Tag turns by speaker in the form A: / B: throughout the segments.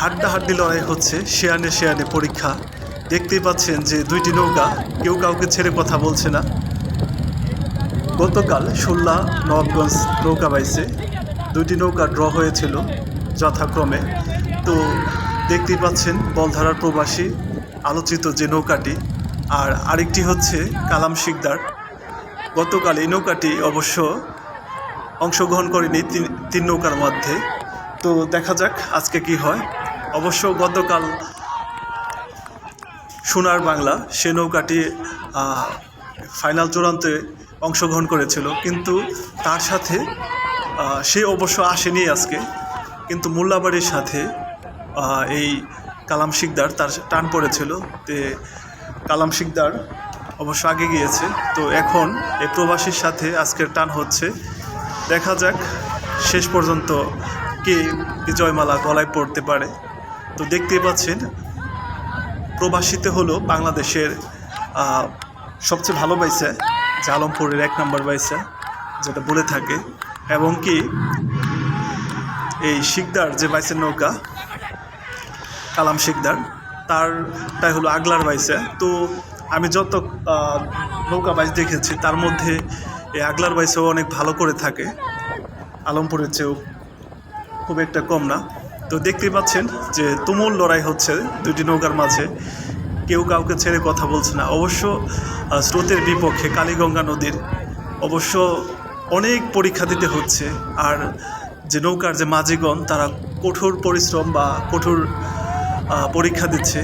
A: হাড্ডাহাড্ডি লড়াই হচ্ছে, শেয়ানে শেয়ানে পরীক্ষা। দেখতেই পাচ্ছেন যে দুইটি নৌকা, কেউ কাউকে ছেড়ে কথা বলছে না। গতকাল সুল্লা নবাবগঞ্জ নৌকা বাইছে। দুইটি নৌকা ড্র হয়েছিল যথাক্রমে। তো দেখতেই পাচ্ছেন বলধারার প্রবাসী, আলোচিত যে নৌকাটি। আর আরেকটি হচ্ছে কালাম শিকদার। গতকাল এই নৌকাটি অবশ্য অংশগ্রহণ করেনি তিন তিন নৌকার মধ্যে। তো দেখা যাক আজকে কি হয়। অবশ্য গতকাল সোনার বাংলা সে নৌকাটি ফাইনাল চূড়ান্তে অংশগ্রহণ করেছিল। কিন্তু তার সাথে সে অবশ্য আসেনি আজকে। কিন্তু মোল্লাবাড়ির সাথে এই কালাম শিকদার তার টান পড়েছিল তে কালাম শিকদার অবশ্য আগে গিয়েছে। তো এখন এই প্রবাসীর সাথে আজকের টান হচ্ছে। দেখা যাক শেষ পর্যন্ত কে বিজয়মালা গলায় পড়তে পারে। তো দেখতেই পাচ্ছেন, প্রবাসীতে হলো বাংলাদেশের সবচেয়ে ভালো বাইসা যে আলমপুরের এক নম্বর বাইসা যেটা বলে থাকে। এবং কি, এই শিকদার যে বাইসের নৌকা, কালাম শিকদার, তারটাই হলো আগলার বাইসা তো আমি যত নৌকা বাইস দেখেছি, তার মধ্যে এই আগলার বাইসেও অনেক ভালো করে থাকে। আলমপুরের চেয়েও খুব একটা কম না। তো দেখতেই পাচ্ছেন যে তুমুল লড়াই হচ্ছে দুইটি নৌকার মাঝে। কেউ কাউকে ছেড়ে কথা বলছে না। অবশ্য স্রোতের বিপক্ষে কালীগঙ্গা নদীর অবশ্য অনেক পরীক্ষা দিতে হচ্ছে। আর যে নৌকার যে মাঝিগণ, তারা কঠোর পরিশ্রম বা কঠোর পরীক্ষা দিচ্ছে।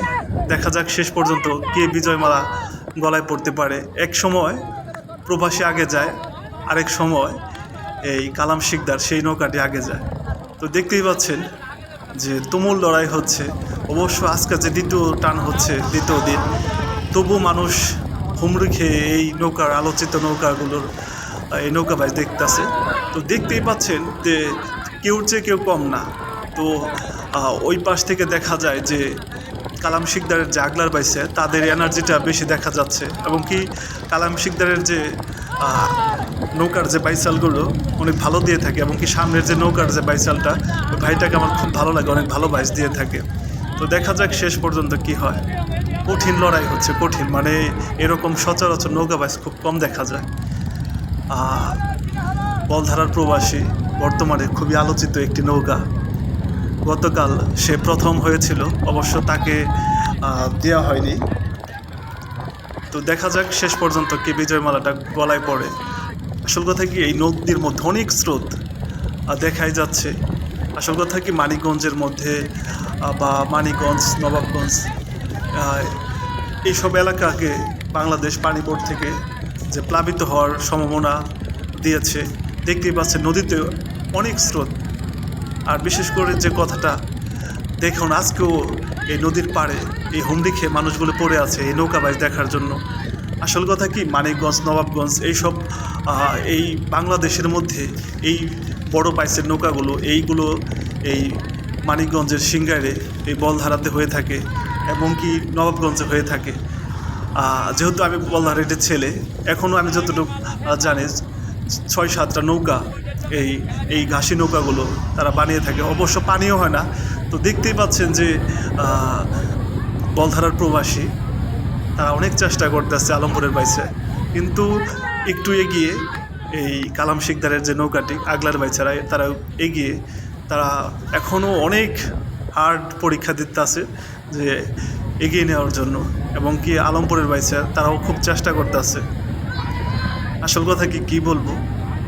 A: দেখা যাক শেষ পর্যন্ত কে বিজয়মালা গলায় পড়তে পারে। এক সময় প্রবাসী আগে যায়, আরেক সময় এই কালাম শিকদার সেই নৌকাটি আগে যায়। তো দেখতেই পাচ্ছেন যে তুমুল লড়াই হচ্ছে, অবশ্য আজকে যে দ্বিতীয় টান হচ্ছে, দ্বিতীয় দিন তবু মানুষ হুমড়ি খেয়ে এই নৌকার, আলোচিত নৌকাগুলোর, এই নৌকা বাইজ দেখতেছে। তো দেখতেই পাচ্ছেন যে কেউ চেয়ে কেউ কম না। তো ওই পাশ থেকে দেখা যায় যে কালাম শিকদারের যে আগলার বাইছে, তাদের এনার্জিটা বেশি দেখা যাচ্ছে। এবং কি কালাম শিকদারের যে নৌকার যে বাইসালগুলো অনেক ভালো দিয়ে থাকে এবং কি সামনের যে নৌকার যে বাইসালটা, ওই ভাইটাকে আমার খুব ভালো লাগে, অনেক ভালো বাইস দিয়ে থাকে। তো দেখা যাক শেষ পর্যন্ত কি হয়। কঠিন লড়াই হচ্ছে, কঠিন। মানে এরকম সচরাচর নৌকা বাইস খুব কম দেখা যায়। বলধারার প্রবাসী বর্তমানে খুবই আলোচিত একটি নৌকা। গতকাল সে প্রথম হয়েছিল, অবশ্য তাকে দেওয়া হয়নি। তো দেখা যাক শেষ পর্যন্ত কে বিজয়মালাটা গলায় পড়ে। আসল কথা কি, এই নদীর মধ্যে অনেক স্রোত দেখাই যাচ্ছে। আসল কথা কি, মানিকগঞ্জের মধ্যে বা মানিকগঞ্জ, নবাবগঞ্জ এইসব এলাকাকে বাংলাদেশ পানি বোর্ড থেকে যে প্লাবিত হওয়ার সম্ভাবনা দিয়েছে, দেখতেই পাচ্ছে নদীতে অনেক স্রোত। আর বিশেষ করে যে কথাটা, দেখুন, আজকেও এই নদীর পাড়ে, এই হুমড়ি খেয়ে মানুষগুলো পড়ে আছে এই নৌকা বাইচ দেখার জন্য। আসল কথা কি? মানিকগঞ্জ, নবাবগঞ্জ, এইসব এই বাংলাদেশের মধ্যে এই বড় বাইসের নৌকাগুলো, এইগুলো এই মানিকগঞ্জের সিঙ্গারে এই বলধারাতে হয়ে থাকে এবং কি নবাবগঞ্জে হয়ে থাকে। যেহেতু আমি বলধারের ছেলে এখনও আমি যতটুকু জানি ছয় সাতটা নৌকা এই এই ঘাসি নৌকাগুলো তারা বানিয়ে থাকে। অবশ্য পানিও হয় না তো দেখতেই পাচ্ছেন যে বলধারার প্রবাসী, তারা অনেক চেষ্টা করতেছে আলমপুরের বাইছে কিন্তু একটু এগিয়ে এই কালাম শিকদারের যে নৌকাটি, আগলার বাইচারা তারা এগিয়ে, তারা এখনও অনেক হার্ড পরীক্ষা দিতে আছে যে এগিয়ে নেওয়ার জন্য। এবং কি আলমপুরের বাইচা তারাও খুব চেষ্টা করতেছে। আসল কথা কি কি বলব?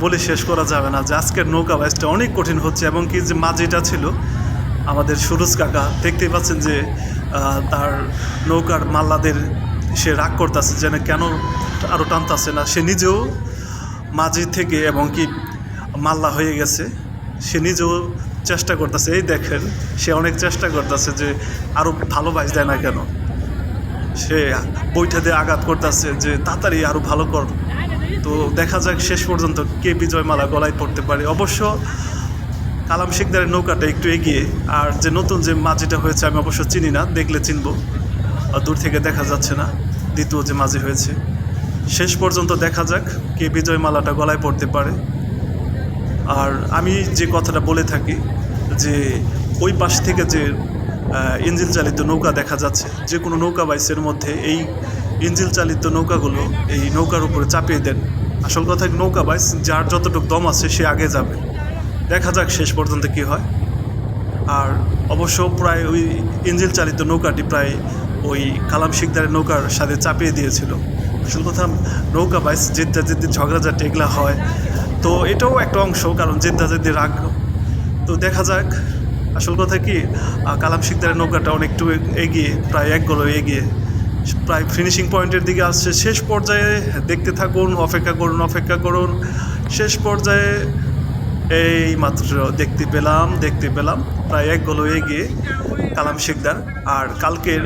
A: বলে শেষ করা যাবে না যে আজকের নৌকা বাইসটা অনেক কঠিন হচ্ছে, এবং কি যে মাঝিটা ছিল আমাদের সুরজ কাকা, দেখতেই পাচ্ছেন যে তার নৌকার মাল্লাদের সে রাগ করতেছে, যেন কেন আরও টানতেছে না। সে নিজেও মাঝি থেকে এবং কি মাল্লা হয়ে গেছে, সে নিজেও চেষ্টা করতেছে। এই দেখেন, সে অনেক চেষ্টা করতেছে যে আরও ভালো বাইস দেয় না কেন। সে বইটা দিয়ে আঘাত করতেছে যে তাড়াতাড়ি আরও ভালো কর। তো দেখা যাক শেষ পর্যন্ত কে বিজয়মালা গলায় পড়তে পারে। অবশ্য কালাম শিকদারের নৌকাটা একটু এগিয়ে, আর যে নতুন যে মাঝিটা হয়েছে আমি অবশ্য চিনি না, দেখলে চিনবো। আর দূর থেকে দেখা যাচ্ছে না, দ্বিতীয় যে মাঝি হয়েছে। শেষ পর্যন্ত দেখা যাক কে বিজয়মালাটা গলায় পড়তে পারে। আর আমি যে কথাটা বলে থাকি, যে ওই পাশ থেকে যে ইঞ্জিন চালিত নৌকা দেখা যাচ্ছে, যে কোনো নৌকা বাইসের মধ্যে এই ইঞ্জিন চালিত নৌকাগুলো এই নৌকার উপরে চাপিয়ে দেন। আসল কথা নৌকা বাইস, যার যতটুকু দম আছে সে আগে যাবে। দেখা যাক শেষ পর্যন্ত কি হয়। আর অবশ্য প্রায় ওই ইঞ্জিন চালিত নৌকাটি প্রায় ওই কালাম শিকদারের নৌকার সাথে চাপিয়ে দিয়েছিল। আসল কথা, নৌকা বাইস জেদ্দা জেদ্দি ঝগড়াঝাটি এগুলা হয়, তো এটাও একটা অংশ, কারণ জেদ্দা জেদ্দি রাগ। তো দেখা যাক, আসল কথা কি কালাম শিকদারের নৌকাটা অনেকটু এগিয়ে, প্রায় এক গলো এগিয়ে, প্রায় ফিনিশিং পয়েন্টের দিকে আসছে। শেষ পর্যায়ে দেখতে থাকুন, অপেক্ষা করুন অপেক্ষা করুন। শেষ পর্যায়ে এই মাত্র দেখতে পেলাম দেখতে পেলাম। প্রায় এক গোল হয়ে গিয়ে কালাম শেখদার আর কালকের